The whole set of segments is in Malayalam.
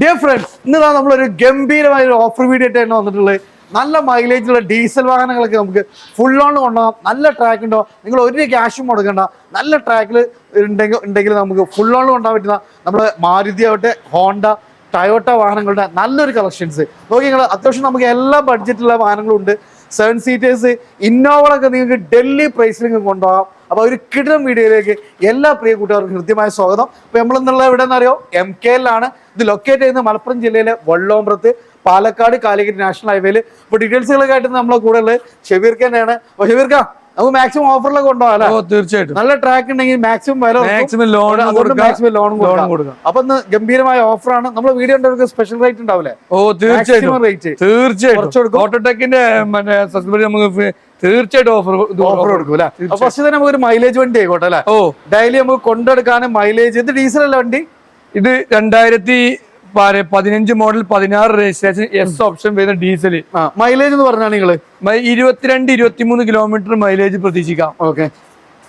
ഡിയർ ഫ്രണ്ട്സ് ഇന്ന് ദാ നമ്മളൊരു ഗംഭീരമായ ഒരു ഓഫർ വീഡിയോ ആയിട്ടാണ് വന്നിട്ടുള്ളത്. നല്ല മൈലേജുള്ള ഡീസൽ വാഹനങ്ങളൊക്കെ നമുക്ക് ഫുൾ ഓൺ കൊണ്ടുപോകാം. നല്ല ട്രാക്ക് ഉണ്ടോ? നിങ്ങൾ ഒരു ക്യാഷും കൊടുക്കണ്ട നല്ല ട്രാക്കിൽ ഉണ്ടെങ്കിൽ ഉണ്ടെങ്കിൽ നമുക്ക് ഫുൾ ഓൺ കൊണ്ടുപോകാൻ പറ്റുന്ന നമ്മുടെ മാരുതി ആവട്ടെ ഹോണ്ട ടയോട്ട വാഹനങ്ങളുടെ നല്ലൊരു കളക്ഷൻസ് നോക്കി നിങ്ങൾ അത്യാവശ്യം നമുക്ക് എല്ലാ ബഡ്ജറ്റുള്ള വാഹനങ്ങളും ഉണ്ട് സെവൻ സീറ്റേഴ്സ് ഇന്നോവകളൊക്കെ നിങ്ങൾക്ക് ഡൽഹി പ്രൈസിൽ കൊണ്ടുപോകാം. അപ്പോൾ ഒരു കിടം വീഡിയോയിലേക്ക് എല്ലാ പ്രിയ കൂട്ടുകാർക്കും ഹൃദ്യമായ സ്വാഗതം. അപ്പോൾ നമ്മളെന്നുള്ള എവിടെ നിന്നറിയോ എം കെ എല്ലാണ് ഇത് ലൊക്കേറ്റ് ചെയ്യുന്നത് മലപ്പുറം ജില്ലയിലെ വള്ളോമ്പ്രത്ത് പാലക്കാട് കാലിക്കറ്റ് നാഷണൽ ഹൈവേയിൽ ഇപ്പോൾ ഡീറ്റെയിൽസുകളൊക്കെ ആയിട്ട് നമ്മളെ കൂടെ ഉള്ളത് ഷെബീർ തന്നെയാണ് അപ്പോൾ ഷെബീർക്ക നമുക്ക് മാക്സിമം ഓഫറിലൊക്കെ കൊണ്ടുപോകാം അല്ലേ? ഓ തീർച്ചയായിട്ടും. നല്ല ട്രാക്ക് ഉണ്ടെങ്കിൽ മാക്സിമം വില മാക്സിമം ലോൺ മാക്സിമം ലോൺ കൊടുക്കാം. അപ്പൊ ഇന്ന് ഗംഭീരമായ ഓഫറാണ് നമ്മുടെ വീഡിയോ ഉണ്ടവർക്ക് സ്പെഷ്യൽ റേറ്റ് ഉണ്ടാവില്ലേ? ഓ തീർച്ചയായിട്ടും. റേറ്റ് കുറച്ച് തീർച്ചയായിട്ടും. കൊടുക്കും. ഓട്ടോടെക്കിന്റെ നമുക്ക് തീർച്ചയായിട്ടും ഓഫർ ഓഫർ കൊടുക്കും അല്ലെ? ഫസ്റ്റ് തന്നെ നമുക്ക് ഒരു മൈലേജ് വണ്ടി ആയിക്കോട്ടെ അല്ലെ? ഓ. ഡെയിലി നമുക്ക് കൊണ്ടെടുക്കാനും മൈലേജ് ഇത് ഡീസൽ അല്ല വണ്ടി. ഇത് രണ്ടായിരത്തി പതിനഞ്ച് മോഡൽ പതിനാറ് രജിസ്ട്രേഷൻ എസ് ഓപ്ഷൻ വരുന്ന ഡീസൽ മൈലേജ് എന്ന് പറഞ്ഞാൽ നിങ്ങൾ? ഇരുപത്തിരണ്ട് ഇരുപത്തിമൂന്ന് കിലോമീറ്റർ മൈലേജ് പ്രതീക്ഷിക്കാം. ഓക്കെ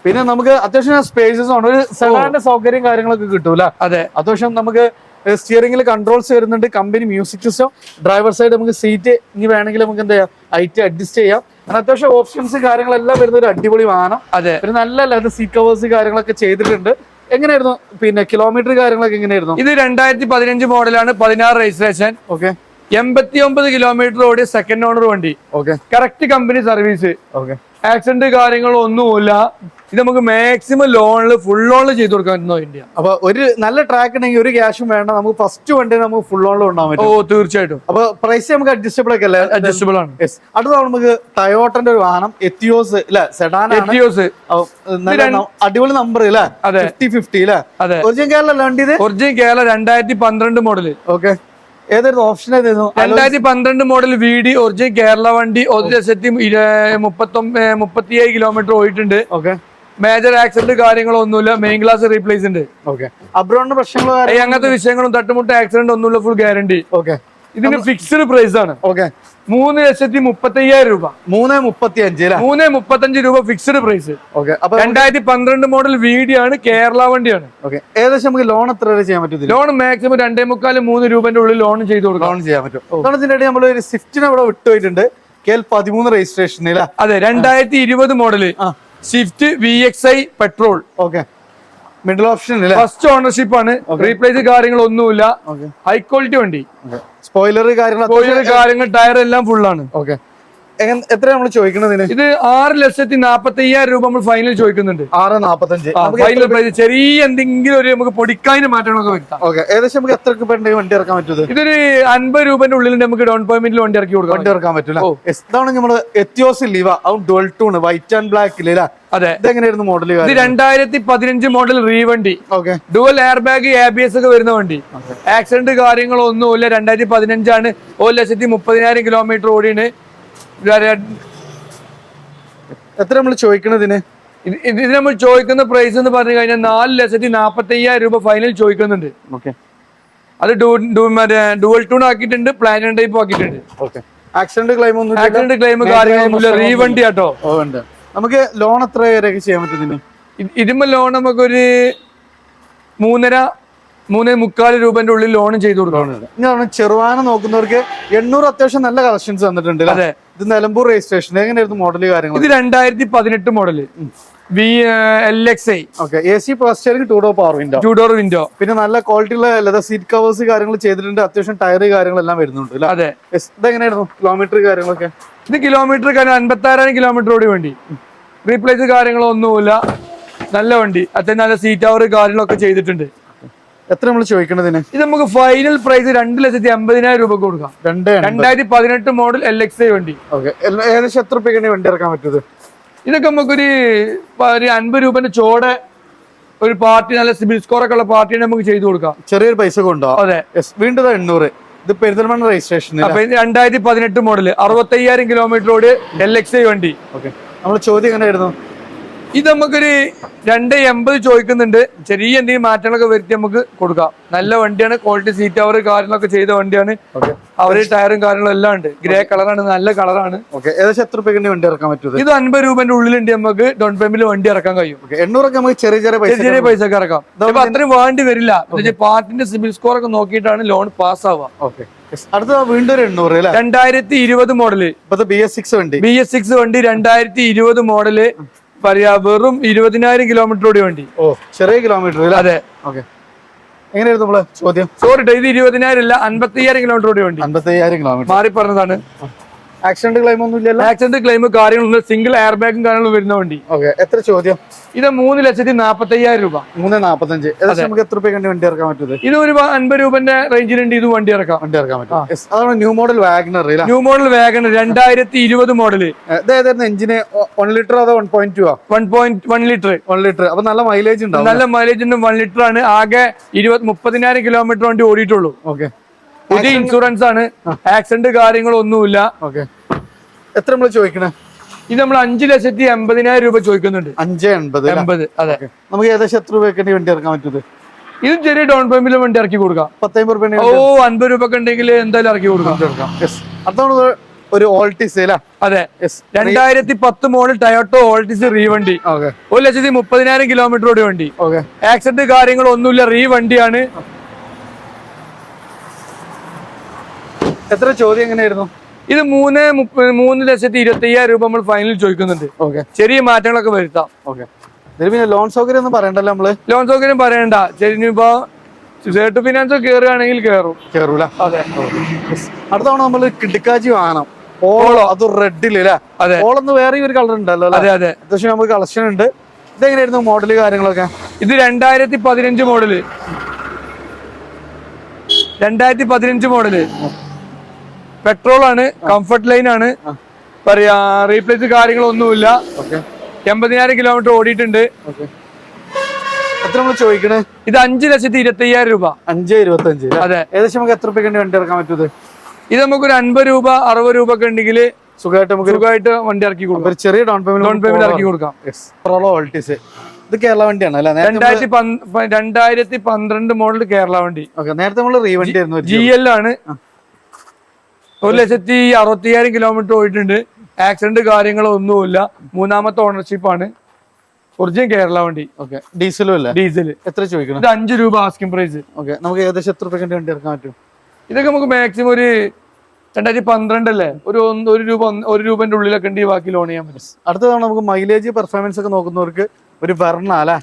പിന്നെ നമുക്ക് അത്യാവശ്യം സ്പേസസ് ആണ്. ഒരു സെഡാന്റെ സൗകര്യം കാര്യങ്ങളൊക്കെ കിട്ടൂല അതെ. അത്യാവശ്യം നമുക്ക് സ്റ്റിയറിംഗിൽ കൺട്രോൾസ് വരുന്നുണ്ട്. Company music system driver side നമുക്ക് സീറ്റ് ഇനി വേണമെങ്കിൽ നമുക്ക് എന്താ ചെയ്യാം? ഹൈറ്റ് അഡ്ജസ്റ്റ് ചെയ്യാം. അത്യാവശ്യം ഓപ്ഷൻസ് കാര്യങ്ങളെല്ലാം വരുന്ന ഒരു അടിപൊളി വാഹനം. അതെ. ഒരു നല്ല ലെതർ സീ കവേഴ്സ് കാര്യങ്ങളൊക്കെ ചെയ്തിട്ടുണ്ട്. എങ്ങനെയായിരുന്നു? പിന്നെ കിലോമീറ്റർ കാര്യങ്ങളൊക്കെ എങ്ങനെയായിരുന്നു? ഇത് രണ്ടായിരത്തി പതിനഞ്ച് മോഡലാണ് പതിനാറ് രജിസ്ട്രേഷൻ ഓക്കെ എൺപത്തി ഒമ്പത് കിലോമീറ്റർ ഓടിയ സെക്കൻഡ് ഓണർ വണ്ടി. Okay correct company service okay accident കാര്യങ്ങളോ ഒന്നുമില്ല. ഇത് നമുക്ക് മാക്സിമം ലോണിൽ ഫുൾ ലോണിൽ ചെയ്ത് കൊടുക്കാൻ പറ്റുന്ന വണ്ടിയാണ് അപ്പൊ ഒരു നല്ല ട്രാക്ക് ഉണ്ടെങ്കിൽ ഒരു ക്യാഷും വേണ്ട. നമുക്ക് ഫസ്റ്റ് വണ്ടി നമുക്ക് ഫുൾ ലോണിൽ ഉണ്ടാവാൻ ഓ തീർച്ചയായിട്ടും. അപ്പൊ പ്രൈസ് നമുക്ക് അഡ്ജസ്റ്റബിൾ ഒക്കെ അല്ലേ? അഡ്ജസ്റ്റബിൾ ആണ്. യെസ് അടുത്താണ് നമുക്ക് ടയോട്ടന്റെ ഒരു വാഹനം എത്തിയോസ് അല്ലെ സെഡാൻ ന- അടിപൊളി നമ്പർ അല്ലെ. ഫിഫ്റ്റി ഫിഫ്റ്റി അല്ലെ ഒറിജിനൽ കേരള അല്ല വണ്ടി ഇത്? ഒറിജിനൽ കേരള രണ്ടായിരത്തി പന്ത്രണ്ട് മോഡൽ ഓക്കെ ഏതായിരുന്നു? ഓപ്ഷൻ രണ്ടായിരത്തി പന്ത്രണ്ട് model V D original Kerala വണ്ടി ഒരു ലക്ഷത്തി മുപ്പത്തൊമ്പത് മുപ്പത്തിയേഴ് കിലോമീറ്റർ പോയിട്ടുണ്ട് ഓക്കെ മേജർ ആക്സിഡന്റ് കാര്യങ്ങളോ ഒന്നുമില്ല. മെയിൻ ക്ലാസ് റീപ്ലേസ് ഉണ്ട്. ഓക്കെ അബ്രോണിന്റെ പ്രശ്നങ്ങളോ അങ്ങനത്തെ വിഷയങ്ങളും തട്ടുമുട്ട ആക്സിഡന്റ് ഒന്നുമില്ല ഫുൾ ഗ്യാരണ്ടി ഓക്കെ ഇതിന് ഫിക്സ്ഡ് പ്രൈസ് ആണ്. ഓക്കെ മൂന്ന് ലക്ഷത്തി മുപ്പത്തി അയ്യായിരം രൂപ. മൂന്ന് മുപ്പത്തി അഞ്ച് മൂന്ന് മുപ്പത്തി അഞ്ച് രൂപ ഫിക്സ്ഡ് പ്രൈസ് ഓക്കെ അപ്പൊ രണ്ടായിരത്തി പന്ത്രണ്ട് മോഡൽ വീഡിയോ ആണ് കേരള വണ്ടിയാണ്. ഓക്കെ ഏകദേശം നമുക്ക് ലോൺ എത്ര വരെ ചെയ്യാൻ പറ്റും ലോൺ മാക്സിമം രണ്ടേ മുക്കാൽ മൂന്ന് രൂപന്റെ ഉള്ളിൽ ലോൺ ചെയ്ത് കൊടുക്കാം. ലോൺ ചെയ്യാൻ പറ്റും. ഇടയിൽ നമ്മൾ ഒരു സ്വിഫ്റ്റിനെ ഇവിടെ വിട്ടുപോയിട്ടുണ്ട് കെ എൽ പതിമൂന്ന് രജിസ്ട്രേഷൻ അതെ രണ്ടായിരത്തി ഇരുപത് model Swift V X I petrol okay middle option first ownership ആണ്. റീപ്ലേസ് കാര്യങ്ങളൊന്നുമില്ല. ഹൈ ക്വാളിറ്റി വണ്ടി. സ്പോയിലർ കാര്യങ്ങൾ സ്പോയിലർ കാര്യങ്ങൾ ടയർ എല്ലാം ഫുള്ളാണ് ആണ്. ഓക്കെ എത്ര നമ്മൾ ചോദിക്കുന്നത് ഇത് ആറ് ലക്ഷത്തി നാപ്പത്തി അയ്യായിരം രൂപ നമ്മൾ ഫൈനൽ ചോദിക്കുന്നുണ്ട്. ആറ് നാപ്പത്തഞ്ച്. ഫൈനൽ പ്രൈസ് ചെറിയ എന്തെങ്കിലും ഒരു നമുക്ക് പൊടിക്കാനും മാറ്റങ്ങളൊക്കെ വരുത്താം. ഓക്കെ ഏകദേശം നമുക്ക് എത്ര വണ്ടി ഇറക്കാൻ പറ്റും ഇതൊരു അൻപത് രൂപന്റെ ഉള്ളിൽ നമുക്ക് ഡൗൺ പേയ്മെന്റിൽ വണ്ടി ഇറക്കി കൊടുക്കാം. വണ്ടി ഇറക്കാൻ പറ്റില്ല. ഇതാണ് നമ്മൾ എത്തിയോസ് ലീവ അതും dual tone white and black ഇല്ല അതെ. ഇതെങ്ങനെയായിരുന്നു മോഡൽ ഇത് രണ്ടായിരത്തി പതിനഞ്ച് model റീവണ്ടി okay. Dual air bag A B S ഒക്കെ വരുന്ന വണ്ടി. ആക്സിഡന്റ് കാര്യങ്ങളൊന്നും ഇല്ല രണ്ടായിരത്തി പതിനഞ്ചാണ് ഒരു ലക്ഷത്തി മുപ്പതിനായിരം കിലോമീറ്റർ ഓടിയാണ്. എത്ര നമ്മൾ ചോദിക്കണതിന്? ഇത് ഇത് നമ്മൾ ചോദിക്കുന്ന പ്രൈസ് എന്ന് പറഞ്ഞു കഴിഞ്ഞാൽ നാല് ലക്ഷത്തി നാപ്പത്തി അയ്യായിരം രൂപ ഫൈനൽ ചോദിക്കുന്നുണ്ട്. ഓക്കെ അത് മറ്റേ ഡുവൽ ടൂൺ ആക്കിയിട്ടുണ്ട് പ്ലാറ്റിനം ടൈപ്പ് ആക്കിയിട്ടുണ്ട്. ഓക്കെ ആക്സിഡന്റ് ക്ലെയിം ഒന്നും ആക്സിഡന്റ് ക്ലെയിം കാര്യങ്ങളൊന്നുമില്ല റീവണ്ടി ആട്ടോ ഉണ്ട്. നമുക്ക് ലോൺ എത്ര വരെയൊക്കെ ചെയ്യാൻ പറ്റും ഇതിന്? ഇത്- ഇതിന്മേൽ ലോൺ നമുക്കൊരു മൂന്നര മൂന്നേ മുക്കാൽ രൂപന്റെ ഉള്ളിൽ ലോൺ ചെയ്തു കൊടുക്കണം ചെറുവാന നോക്കുന്നവർക്ക് എണ്ണൂറ് അത്യാവശ്യം നല്ല കളക്ഷൻസ് വന്നിട്ടുണ്ട് അതെ. ഇത് നിലമ്പൂർ രജിസ്ട്രേഷൻ എങ്ങനെയായിരുന്നു മോഡൽ കാര്യങ്ങൾ ഇത് രണ്ടായിരത്തി പതിനെട്ട് model V L X I. Okay. A C first two door power window two door window പിന്നെ നല്ല ക്വാളിറ്റി ഉള്ള ലെതർ സീറ്റ് കവേഴ്സ് കാര്യങ്ങൾ ചെയ്തിട്ടുണ്ട്. അത്യാവശ്യം ടയർ കാര്യങ്ങളെല്ലാം വരുന്നുണ്ട്? അതെ. ഇതെങ്ങനെയായിരുന്നു കിലോമീറ്റർ കാര്യങ്ങളൊക്കെ? ഇത് കിലോമീറ്റർ കാര്യം അൻപത്തി ആറായിരം കിലോമീറ്റർ ഓടി വണ്ടി. റീപ്ലേസ് കാര്യങ്ങളൊന്നുമില്ല. നല്ല വണ്ടി. അത്യാവശ്യം നല്ല സീറ്റ് അവർ കാര്യങ്ങളൊക്കെ ചെയ്തിട്ടുണ്ട്. എത്ര നമ്മൾ ചോദിക്കണതിന്? ഇത് നമുക്ക് ഫൈനൽ പ്രൈസ് രണ്ട് ലക്ഷത്തി അമ്പതിനായിരം രൂപ കൊടുക്കാം. രണ്ട് രണ്ടായിരത്തി പതിനെട്ട് മോഡൽ എൽ എക്സ് ഐ വണ്ടി. ഓക്കെ. ഏകദേശം എത്ര രൂപയ്ക്കാണ് വണ്ടി ഇറക്കാൻ പറ്റുന്നത് ഇതൊക്കെ നമുക്കൊരു ഒരു അൻപത് രൂപന്റെ ചോടെ ഒരു പാർട്ടി നല്ല സിബിൽ സ്കോർ ഒക്കെ ഉള്ള പാർട്ടിയാണ് നമുക്ക് ചെയ്തു കൊടുക്കാം. ചെറിയൊരു പൈസ കൊണ്ടുപോകാം അതെ. വീണ്ടും എണ്ണൂറ്. ഇത് പെരുന്തൽമണ്ണ രജിസ്ട്രേഷൻ രണ്ടായിരത്തി പതിനെട്ട് മോഡൽ അറുപത്തയ്യായിരം കിലോമീറ്ററോട് എൽ എക്സ് ഐ വണ്ടി. ഓക്കെ. നമ്മൾ ചോദ്യം എങ്ങനെയായിരുന്നു? ഇത് നമുക്കൊരു രണ്ട് എൺപത് ചോദിക്കുന്നുണ്ട്. ചെറിയ എന്തെങ്കിലും മാറ്റങ്ങളൊക്കെ വരുത്തി നമുക്ക് കൊടുക്കാം. നല്ല വണ്ടിയാണ് ക്വാളിറ്റി സീറ്റ് അവർ കാര്യങ്ങളൊക്കെ ചെയ്ത വണ്ടിയാണ്. അവർ ടയറും കാര്യങ്ങളും എല്ലാം ഉണ്ട്. ഗ്രേ കളറാണ് നല്ല കളറാണ് ഏകദേശം എത്ര രൂപയ്ക്ക് വണ്ടി ഇറക്കാൻ പറ്റും ഇത്? അൻപത് രൂപന്റെ ഉള്ളിലുണ്ട് നമുക്ക്. ഡോൺ പേയ്മെന്റിൽ വണ്ടി ഇറക്കാൻ കഴിയും. എണ്ണൂറൊക്കെ നമുക്ക് ചെറിയ ചെറിയ പൈസ ചെറിയ പൈസ ഒക്കെ ഇറക്കാം. അത്രയും വേണ്ടി വരില്ല. പാർട്ടിന്റെ സിബിൽ സ്കോർ ഒക്കെ നോക്കിയിട്ടാണ് ലോൺ പാസ് ആവുക. ഓക്കെ അടുത്ത വീണ്ടും എണ്ണൂറ് രണ്ടായിരത്തി ഇരുപത് മോഡൽ ബി എസ് സിക്സ് വണ്ടി. ബി എസ് സിക്സ് വണ്ടി രണ്ടായിരത്തി ഇരുപത് മോഡൽ പറയാ വെറും ഇരുപതിനായിരം കിലോമീറ്റർ ഓടി വണ്ടി. ഓ ചെറിയ കിലോമീറ്റർ അതെ. ഓക്കെ. എങ്ങനെയായിരുന്നു നമ്മൾ ചോദ്യം? സോറി ഇത് ഇരുപതിനായിരം അല്ല അൻപത്തി അയ്യായിരം കിലോമീറ്റർ ഓടി വണ്ടി. അൻപത്തി അയ്യായിരം കിലോമീറ്റർ. മാറി പറഞ്ഞതാണ് ആക്സിഡന്റ് ക്ലെയിം ഒന്നും ഇല്ലല്ലോ ആക്സിഡന്റ് ക്ലെയിം കാര്യങ്ങളൊന്നും സിംഗിൾ എയർ ബാഗും കാര്യങ്ങളും വരുന്ന വണ്ടി. ഓക്കെ എത്ര ചോദ്യം? ഇത് മൂന്ന് ലക്ഷത്തി നാപ്പത്തി അയ്യായിരം രൂപ. മൂന്ന് നാപ്പത്തഞ്ച്. നമുക്ക് എത്ര രൂപ രൂപയ്ക്ക് വണ്ടി ഇറക്കാൻ പറ്റുന്നത്? ഇത് ഒരു അൻപത് രൂപന്റെ റേഞ്ചിലുണ്ട് ഇത് വണ്ടി ഇറക്കാം. വണ്ടി ഇറക്കാൻ പറ്റും. അതാണ് new model WagonR new model WagonR രണ്ടായിരത്തി ഇരുപത് മോഡൽ ഇതായിരുന്നു എഞ്ചിന് വൺ ലിറ്റർ അതോ one point two one point one litre one litre അപ്പൊ നല്ല മൈലേജ് ഉണ്ടാവും നല്ല മൈലേജ് ഉണ്ട്. വൺ ലിറ്റർ ആണ്. ആകെ ഇരുപത് മുപ്പതിനായിരം കിലോമീറ്റർ വണ്ടി ഓടിയിട്ടുള്ളൂ. ഓക്കെ പുതിയ ഇൻഷുറൻസ് ആണ്. ആക്സിഡന്റ് കാര്യങ്ങളൊന്നുമില്ല. ഓക്കെ എത്ര നമ്മൾ ചോദിക്കണേ? ഇത് നമ്മൾ അഞ്ചു ലക്ഷത്തി എൺപതിനായിരം രൂപ ചോദിക്കുന്നുണ്ട്. അഞ്ച് എൺപത്? എൺപത് അതെ. നമുക്ക് ഏകദേശം എത്ര രൂപയ്ക്ക് വണ്ടി ഇറക്കാൻ പറ്റുന്നത്? ഇത് ചെറിയ ഡൗൺ പേയ്മെന്റിൽ വണ്ടി ഇറക്കി കൊടുക്കാം. പത്തമ്പത് രൂപ ഓ അൻപത് രൂപ ഉണ്ടെങ്കിൽ എന്തായാലും ഇറക്കി കൊടുക്കാം. അതാണ് ഒരു ഓൾട്ടിസ് അതെ. രണ്ടായിരത്തി പത്ത് മോഡൽ ടയോട്ടോ ഓൾട്ടിസ് റീവണ്ടി ഓക്കെ ഒരു ലക്ഷത്തി മുപ്പതിനായിരം കിലോമീറ്റർ ഓടി വണ്ടി. ആക്സിഡന്റ് കാര്യങ്ങളൊന്നുമില്ല റീ എത്ര ചോദ്യം എങ്ങനെയായിരുന്നു? ഇത് മൂന്ന് മൂന്ന് ലക്ഷത്തി ഇരുപത്തി അയ്യായിരം രൂപ നമ്മൾ ഫൈനൽ ചോദിക്കുന്നുണ്ട്. ഓക്കെ. ചെറിയ മാറ്റങ്ങളൊക്കെ വരുത്താം. ഓക്കെ. പിന്നെ ലോൺ സൗകര്യം ഒന്നും പറയണ്ടല്ലോ നമ്മൾ? ലോൺ സൗകര്യം പറയണ്ട. ചെരിഞ്ഞിപ്പോ സേട്ട് ഫിനാൻസ് കയറുകയാണെങ്കിൽ കേറും. കേറൂല? അതെ. അടുത്ത തവണ നമ്മൾ കിടക്കാജി വാങ്ങണം. ഓളോ അത് റെഡിൽ അല്ലേ അതെ. ഓളൊന്ന് വേറെ ഒരു കളർ ഉണ്ടല്ലോ അതെ അതെ. അത്യാവശ്യം നമുക്ക് കളക്ഷൻ ഉണ്ട്. ഇതെങ്ങനെയായിരുന്നു മോഡൽ കാര്യങ്ങളൊക്കെ? ഇത് രണ്ടായിരത്തി പതിനഞ്ച് മോഡൽ രണ്ടായിരത്തി പതിനഞ്ച് മോഡൽ പെട്രോൾ ആണ് കംഫർട്ട് ലൈൻ ആണ് പറയാ റീപ്ലേസ് കാര്യങ്ങളൊന്നുമില്ല. ഓക്കെ. എൺപതിനായിരം കിലോമീറ്റർ ഓടിയിട്ടുണ്ട്. എത്ര നമ്മൾ ചോദിക്കണേ? ഇത് അഞ്ച് ലക്ഷത്തി ഇരുപത്തി അയ്യായിരം രൂപ. അഞ്ച് ഇരുപത്തി അഞ്ച് അതെ. ഏകദേശം നമുക്ക് എത്ര രൂപയ്ക്ക് വണ്ടി ഇറക്കാൻ പറ്റുന്നത് ഇത്? നമുക്ക് ഒരു അൻപത് രൂപ അറുപത് രൂപ ഒക്കെ ഉണ്ടെങ്കിൽ സുഖമായിട്ട് നമുക്ക് സുഖമായിട്ട് വണ്ടി ഇറക്കി കൊടുക്കാം. ഒരു ചെറിയ ഡൗൺ പേയ്മെന്റ് ഡൗൺ പേയ്മെന്റ് ഇറക്കി കൊടുക്കാം. ഓൾട്ടീസ് ഇത് കേരള വണ്ടിയാണ് അല്ലേ? രണ്ടായിരത്തി രണ്ടായിരത്തി പന്ത്രണ്ട് മോഡൽ കേരള വണ്ടി. നേരത്തെ നമ്മൾ റീവണ്ടി ജി എൽ ആണ്. ഒരു ലക്ഷത്തി അറുപത്തി അയ്യായിരം കിലോമീറ്റർ പോയിട്ടുണ്ട്. ആക്സിഡന്റ് കാര്യങ്ങളോ ഒന്നുമില്ല. മൂന്നാമത്തെ ഓണർഷിപ്പ് ആണ്. ഒറിജിനൽ കേരള വണ്ടി. ഓക്കെ ഡീസലും അല്ല? ഡീസൽ എത്ര ചോദിക്കണം? ഇത് അഞ്ച് രൂപ ആസ്കിംഗ് പ്രൈസ് ഓക്കെ നമുക്ക് ഏകദേശം എത്ര രൂപ കണ്ടി വണ്ടി ഇറക്കാൻ പറ്റും? ഇതൊക്കെ നമുക്ക് മാക്സിമം ഒരു രണ്ടായിരത്തി പന്ത്രണ്ട് അല്ലേ? ഒരു ഒന്ന് ഒരു രൂപ ഒരു രൂപന്റെ ഉള്ളിലൊക്കെ ഉണ്ട് ഈ ബാക്കി ലോൺ ചെയ്യാൻ പറ്റും. അടുത്ത തവണ നമുക്ക് മൈലേജ് പെർഫോമൻസ് ഒക്കെ നോക്കുന്നവർക്ക് ഒരു വെർണ അല്ലെ?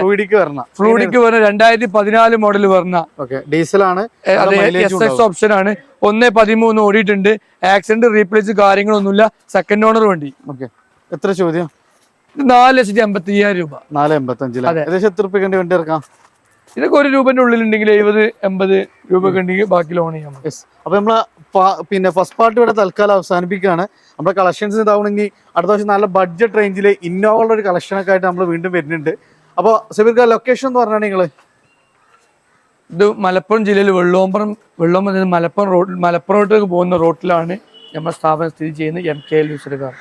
ഫ്ലൂഡിക്ക് വെർണ. ഫ്ലൂഡിക്ക് വെർണ രണ്ടായിരത്തി പതിനാല് മോഡൽ വെർണ. ഓക്കെ. ഡീസൽ ആണ് എസ് എക്സ് ഓപ്ഷൻ ആണ് ഒന്ന് പതിമൂന്ന് ഓടിയിട്ടുണ്ട്. ആക്സിഡന്റ് റീപ്ലേസ് കാര്യങ്ങളൊന്നുമില്ല. സെക്കൻഡ് ഓണർ വണ്ടി. ഓക്കെ. എത്ര ചോദ്യം? നാല് ലക്ഷത്തി എൺപത്തി അയ്യായിരം രൂപ. നാല് എൺപത്തി അഞ്ചിൽ ഏകദേശം എത്ര രൂപയ്ക്ക് വണ്ടി ഇറക്കാം? ഇതൊക്കെ ഒരു രൂപന്റെ ഉള്ളിലുണ്ടെങ്കിൽ എഴുപത് എൺപത് രൂപ കണ്ടി ഉണ്ടെങ്കിൽ ബാക്കി ലോൺ ചെയ്യാം അപ്പൊ നമ്മളെ പിന്നെ ഫസ്റ്റ് പാർട്ട് ഇവിടെ തൽക്കാലം അവസാനിപ്പിക്കുകയാണ്. നമ്മുടെ കളക്ഷൻസ് ഇതാവണമെങ്കിൽ അടുത്ത വർഷം നല്ല ബഡ്ജറ്റ് റേഞ്ചിൽ ഇന്നോവയുടെ ഒരു കളക്ഷൻ ഒക്കെ ആയിട്ട് നമ്മൾ വീണ്ടും വരുന്നുണ്ട്. അപ്പോൾ സെബിർക്ക ലൊക്കേഷൻ എന്ന് പറഞ്ഞാൽ നിങ്ങൾ ഇത് മലപ്പുറം ജില്ലയിൽ വെള്ളോമ്പറം വെള്ളോമ്പറം മലപ്പുറം റോഡ് മലപ്പുറം റോഡിലേക്ക് പോകുന്ന റോട്ടിലാണ് നമ്മുടെ സ്ഥാപനം സ്ഥിതി ചെയ്യുന്നത് എം കെ എൽ യൂസർക്കാർ